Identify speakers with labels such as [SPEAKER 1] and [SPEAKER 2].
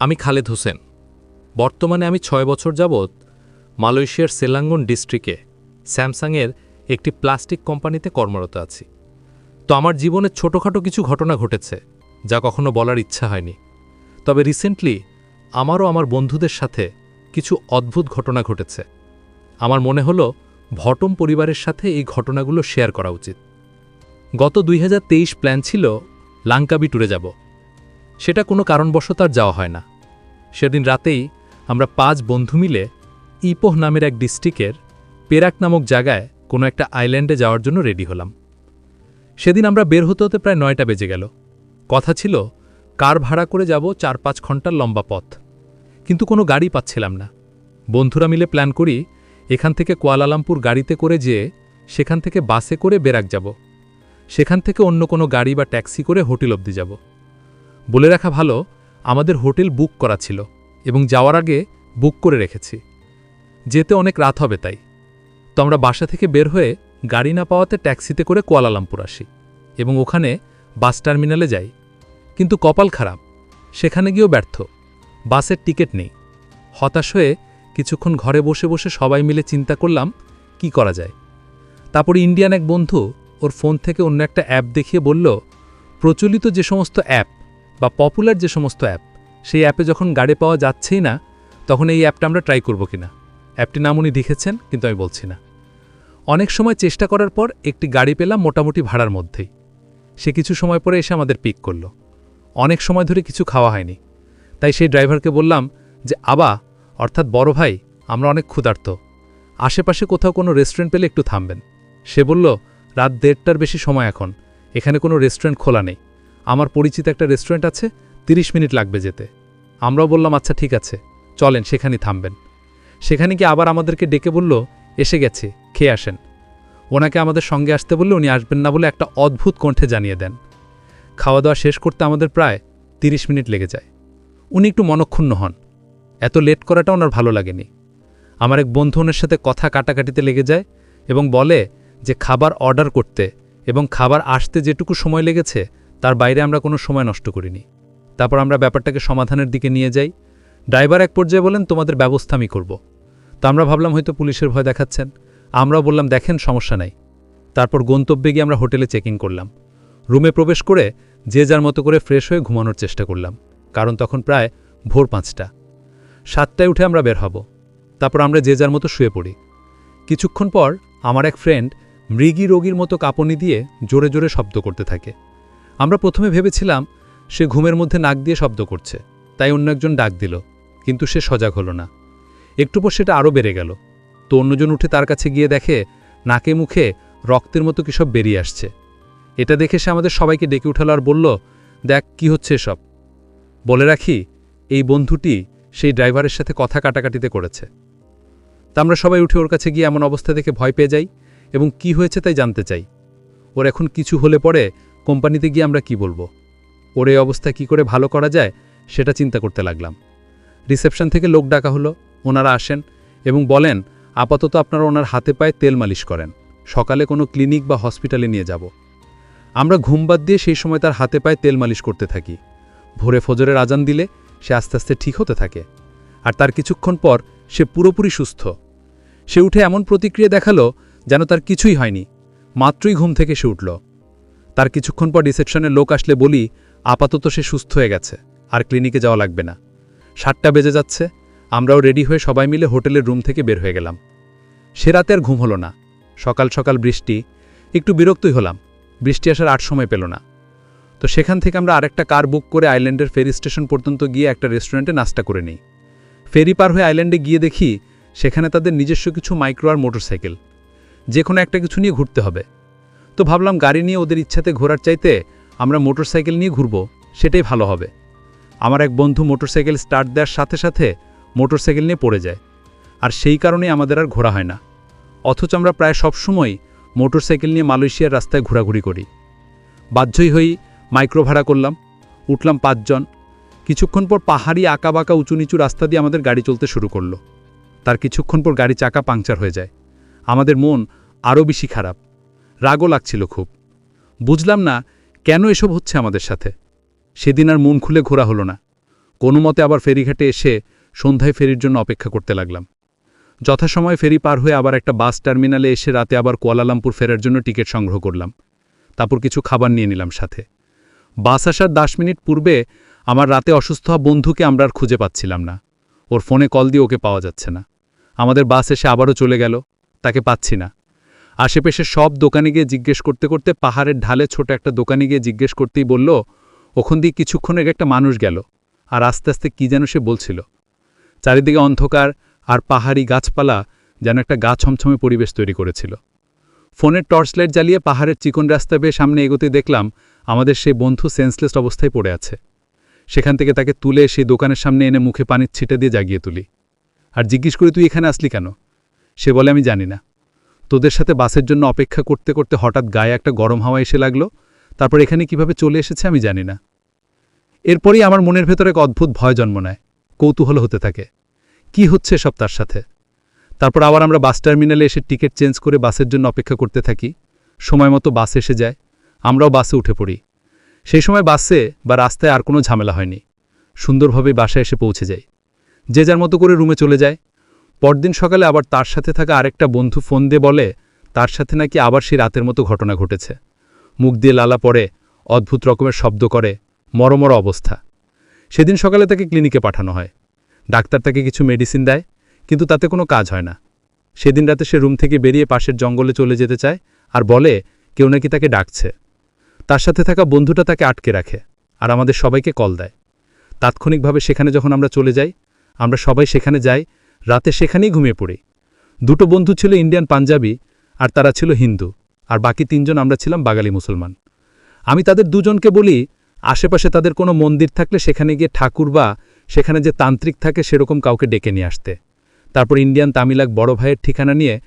[SPEAKER 1] আমি খালেদ হোসেন। বর্তমানে আমি ছয় বছর যাবৎ মালয়েশিয়ার সেলাঙ্গন ডিস্ট্রিক্টে স্যামসাংয়ের একটি প্লাস্টিক কোম্পানিতে কর্মরত আছি। তো আমার জীবনে ছোটোখাটো কিছু ঘটনা ঘটেছে, যা কখনো বলার ইচ্ছা হয়নি। তবে রিসেন্টলি আমারও আমার বন্ধুদের সাথে কিছু অদ্ভুত ঘটনা ঘটেছে। আমার মনে হলো ভটম পরিবারের সাথে এই ঘটনাগুলো শেয়ার করা উচিত। গত দুই হাজার তেইশ প্ল্যান ছিল, লাঙ্কাবি ট্যুরে যাব। সেটা কোনো কারণবশত আর যাওয়া হয় না। সেদিন রাতেই আমরা পাঁচ বন্ধু মিলে ইপোহ নামের এক ডিস্ট্রিক্টের পেরাক নামক জায়গায় কোনো একটা আইল্যান্ডে যাওয়ার জন্য রেডি হলাম। সেদিন আমরা বের হতে হতে প্রায় নয়টা বেজে গেল। কথা ছিল, কার ভাড়া করে যাব চার পাঁচ ঘণ্টার লম্বা পথ। কিন্তু কোনো গাড়ি পাচ্ছিলাম না। বন্ধুরা মিলে প্ল্যান করি, এখান থেকে কোয়ালালামপুর গাড়িতে করে যেয়ে সেখান থেকে বাসে করে বেরাক যাব। সেখান থেকে অন্য কোনো গাড়ি বা ট্যাক্সি করে হোটেল অবধি যাব। বলে রাখা ভালো, আমাদের হোটেল বুক করা ছিল এবং যাওয়ার আগে বুক করে রেখেছি। যেতে অনেক রাত হবে তাই। তো আমরা বাসা থেকে বের হয়ে গাড়ি না পাওয়াতে ট্যাক্সিতে করে কোয়ালালামপুর আসি এবং ওখানে বাস টার্মিনালে যাই। কিন্তু কপাল খারাপ, সেখানে গিয়েও ব্যর্থ। বাসের টিকিট নেই। হতাশ হয়ে কিছুক্ষণ ঘরে বসে বসে সবাই মিলে চিন্তা করলাম, কি করা যায়? তারপরে ইন্ডিয়ান এক বন্ধু ওর ফোন থেকে অন্য একটা অ্যাপ দেখিয়ে বলল, প্রচলিত যে সমস্ত অ্যাপ বা পপুলার যে সমস্ত অ্যাপ সেই অ্যাপে যখন গাড়ি পাওয়া যাচ্ছেই না, তখন এই অ্যাপটা আমরা ট্রাই করব কিনা। অ্যাপটি নাম উনি লিখেছেন, কিন্তু আমি বলছি না। অনেক সময় চেষ্টা করার পর একটি গাড়ি পেলাম মোটামুটি ভাড়ার মধ্যেই। সে কিছু সময় পরে এসে আমাদের পিক করল। অনেক সময় ধরে কিছু খাওয়া হয়নি। তাই সেই ড্রাইভারকে বললাম যে, আবা, অর্থাৎ বড় ভাই, আমরা অনেক ক্ষুধার্ত। আশেপাশে কোথাও কোনো রেস্টুরেন্ট পেলে একটু থামবেন। সে বলল, রাত দেড়টার বেশি সময় এখন। এখানে কোনো রেস্টুরেন্ট খোলা নেই। আমার পরিচিত একটা রেস্টুরেন্ট আছে ৩০ মিনিট লাগবে যেতে। আমরাও বললাম আচ্ছা ঠিক আছে, চলেন, সেখানেই থামবেন। সেখানে গিয়ে আবার আমাদেরকে ডেকে বলল, এসে গেছে, খেয়ে আসেন। ওনাকে আমাদের সঙ্গে আসতে বললে উনি আসবেন না বলে একটা অদ্ভুত কণ্ঠে জানিয়ে দেন। খাওয়া দাওয়া শেষ করতে আমাদের প্রায় ৩০ মিনিট লেগে যায়। উনি একটু মনক্ষুণ্ণ হন। এত লেট করাটা ওনার ভালো লাগেনি। আমার এক বন্ধু ওনার সাথে কথা কাটাকাটিতে লেগে যায় এবং বলে যে, খাবার অর্ডার করতে এবং খাবার আসতে যেটুকু সময় লেগেছে তার বাইরে আমরা কোনো সময় নষ্ট করিনি। তারপর আমরা ব্যাপারটাকে সমাধানের দিকে নিয়ে যাই। ড্রাইভার এক পর্যায়ে বলেন, তোমাদের ব্যবস্থা আমি করব। তো আমরা ভাবলাম, হয়তো পুলিশের ভয় দেখাচ্ছেন। আমরাও বললাম, দেখেন, সমস্যা নাই। তারপর গন্তব্যে গিয়ে আমরা হোটেলে চেকিং করলাম। রুমে প্রবেশ করে যে যার মতো করে ফ্রেশ হয়ে ঘুমানোর চেষ্টা করলাম, কারণ তখন প্রায় ভোর পাঁচটা। সাতটায় উঠে আমরা বের হব। তারপর আমরা যে যার মতো শুয়ে পড়ি। কিছুক্ষণ পর আমার এক ফ্রেন্ড মৃগী রোগীর মতো কাঁপনি দিয়ে জোরে জোরে শব্দ করতে থাকে। আমরা প্রথমে ভেবেছিলাম, সে ঘুমের মধ্যে নাক দিয়ে শব্দ করছে, তাই অন্য একজন ডাক দিল, কিন্তু সে সজাগ হলো না। একটু পর সেটা আরও বেড়ে গেল। তো অন্যজন উঠে তার কাছে গিয়ে দেখে, নাকে মুখে রক্তের মতো কি সব বেরিয়ে আসছে। এটা দেখে সে আমাদের সবাইকে ডেকে উঠালো আর বলল, দেখ কি হচ্ছে সব বলে রাখি, এই বন্ধুটি সেই ড্রাইভারের সাথে কথা কাটাকাটিতে করেছে। তা আমরা সবাই উঠে ওর কাছে গিয়ে এমন অবস্থা দেখে ভয় পেয়ে যাই এবং কি হয়েছে তাই জানতে চাই। ওর এখন কিছু হলে পরে কোম্পানিতে গিয়ে আমরা কি বলব? ওর এই অবস্থা কি করে ভালো করা যায়, সেটা চিন্তা করতে লাগলাম। রিসেপশন থেকে লোক ডাকা হলো, ওনারা আসেন এবং বলেন, আপাতত আপনারা ওনার হাতে পায়ে তেল মালিশ করেন। সকালে কোনো ক্লিনিক বা হসপিটালে নিয়ে যাব। আমরা ঘুম বাদ দিয়ে সেই সময় তার হাতে পায়ে তেল মালিশ করতে থাকি। ভোরে ফজরের আজান দিলে সে আস্তে আস্তে ঠিক হতে থাকে। আর তার কিছুক্ষণ পর সে পুরোপুরি সুস্থ। সে উঠে এমন প্রতিক্রিয়া দেখাল যেন তার কিছুই হয়নি। মাত্রই ঘুম থেকে সে উঠল। তার কিছুক্ষণ পর রিসেপশনের লোক আসলে বলি, আপাতত সে সুস্থ হয়ে গেছে, আর ক্লিনিকে যাওয়া লাগবে না। সাতটা বেজে যাচ্ছে, আমরাও রেডি হয়ে সবাই মিলে হোটেলের রুম থেকে বের হয়ে গেলাম। সে রাতে আর ঘুম হলো না। সকাল সকাল বৃষ্টি, একটু বিরক্তই হলাম। বৃষ্টি আসার আট সময় পেল না। তো সেখান থেকে আমরা আরেকটা কার বুক করে আইল্যান্ডের ফেরি স্টেশন পর্যন্ত গিয়ে একটা রেস্টুরেন্টে নাস্তা করে নিই। ফেরি পার হয়ে আইল্যান্ডে গিয়ে দেখি, সেখানে তাদের নিজস্ব কিছু মাইক্রো আর মোটরসাইকেল। যে কোনো একটা কিছু নিয়ে ঘুরতে হবে। তো ভাবলাম গাড়ি নিয়ে ওদের ইচ্ছাতে ঘোরার চাইতে আমরা মোটরসাইকেল নিয়ে ঘুরব, সেটাই ভালো হবে। আমার এক বন্ধু মোটরসাইকেল স্টার্ট দেওয়ার সাথে সাথে মোটরসাইকেল নিয়ে পড়ে যায়, আর সেই কারণেই আমাদের আর ঘোরা হয় না। অথচ আমরা প্রায় সবসময় মোটরসাইকেল নিয়ে মালয়েশিয়ার রাস্তায় ঘোরাঘুরি করি। বাধ্যই হই মাইক্রো ভাড়া করলাম, উঠলাম পাঁচজন। কিছুক্ষণ পর পাহাড়ি আঁকাবাঁকা উঁচু নিচু রাস্তা দিয়ে আমাদের গাড়ি চলতে শুরু করল। তার কিছুক্ষণ পর গাড়ি চাকা পাংচার হয়ে যায়। আমাদের মন আরও বেশি খারাপ। রাগও লাগছিল খুব। বুঝলাম না, কেন এসব হচ্ছে আমাদের সাথে? সেদিন আর মন খুলে ঘোরা হলো না।
[SPEAKER 2] কোনো মতে আবার ফেরিঘাটে এসে সন্ধ্যায় ফেরির জন্য অপেক্ষা করতে লাগলাম। যথাসময়ে ফেরি পার হয়ে আবার একটা বাস টার্মিনালে এসে রাতে আবার কুয়ালালামপুর ফেরার জন্য টিকিট সংগ্রহ করলাম। তারপর কিছু খাবার নিয়ে নিলাম সাথে। বাস আসার দশ মিনিট পূর্বে আমার রাতে অসুস্থ হওয়া বন্ধুকে আমরা আর খুঁজে পাচ্ছিলাম না। ওর ফোনে কল দিয়ে ওকে পাওয়া যাচ্ছে না। আমাদের বাস এসে আবারও চলে গেল, তাকে পাচ্ছি না। আশেপাশে সব দোকানে গিয়ে জিজ্ঞেস করতে করতে পাহাড়ের ঢালে ছোট একটা দোকানে গিয়ে জিজ্ঞেস করতেই বলল, ওখান দিয়ে কিছুক্ষণের একটা মানুষ গেল আর আস্তে আস্তে কী যেন সে বলছিল। চারিদিকে অন্ধকার আর পাহাড়ি গাছপালা যেন একটা গা ছমছমে পরিবেশ তৈরি করেছিল। ফোনের টর্চ লাইট জ্বালিয়ে পাহাড়ের চিকন রাস্তা বেয়ে সামনে এগোতে দেখলাম আমাদের সেই বন্ধু সেন্সলেস অবস্থায় পড়ে আছে। সেখান থেকে তাকে তুলে সেই দোকানের সামনে এনে মুখে পানির ছিটে দিয়ে জাগিয়ে তুলি। আর জিজ্ঞেস করি, তুই এখানে আসলি কেন? সে বলে, আমি জানি না। তোদের সাথে বাসের জন্য অপেক্ষা করতে করতে হঠাৎ গায়ে একটা গরম হাওয়া এসে লাগল। তারপর এখানে কীভাবে চলে এসেছে আমি জানি না। এরপরই আমার মনের ভেতরে এক অদ্ভুত ভয় জন্ম নেয়, কৌতূহল হতে থাকে। কি হচ্ছে সব তার সাথে? তারপর আবার আমরা বাস টার্মিনালে এসে টিকিট চেঞ্জ করে বাসের জন্য অপেক্ষা করতে থাকি। সময় মতো বাস এসে যায়, আমরাও বাসে উঠে পড়ি। সেই সময় বাসে বা রাস্তায় আর কোনো ঝামেলা হয়নি। সুন্দরভাবে বাসায় এসে পৌঁছে যাই। যে যার মতো করে রুমে চলে যায় পরদিন সকালে আবার তার সাথে থাকা আরেকটা বন্ধু ফোন দিয়ে বলে, তার সাথে নাকি আবার সেই রাতের মতো ঘটনা ঘটেছে। মুখ দিয়ে লালা পড়ে, অদ্ভুত রকমের শব্দ করে, মরমর অবস্থা। সেদিন সকালে তাকে ক্লিনিকে পাঠানো হয়। ডাক্তার তাকে কিছু মেডিসিন দেয়, কিন্তু তাতে কোনো কাজ হয় না। সেদিন রাতে সে রুম থেকে বেরিয়ে পাশের জঙ্গলে চলে যেতে চায় আর বলে, কেউ নাকি তাকে ডাকছে। তার সাথে থাকা বন্ধুটা তাকে আটকে রাখে আর আমাদের সবাইকে কল দেয়। তাৎক্ষণিকভাবে সেখানে যখন আমরা চলে যাই, আমরা সবাই সেখানে যাই রাতে সেখানেই ঘুমিয়ে পড়ি। দুটো বন্ধু ছিল ইন্ডিয়ান পাঞ্জাবি আর তারা ছিল হিন্দু, আর বাকি তিনজন আমরা ছিলাম বাঙালি মুসলমান। আমি তাদের দুজনকে বলি, আশেপাশে তাদের কোনো মন্দির থাকলে সেখানে গিয়ে ঠাকুর বা সেখানে যে তান্ত্রিক থাকে সেরকম কাউকে ডেকে নিয়ে আসতে। তারপর ইন্ডিয়ান তামিলাক বড় ভাইয়ের ঠিকানা নিয়ে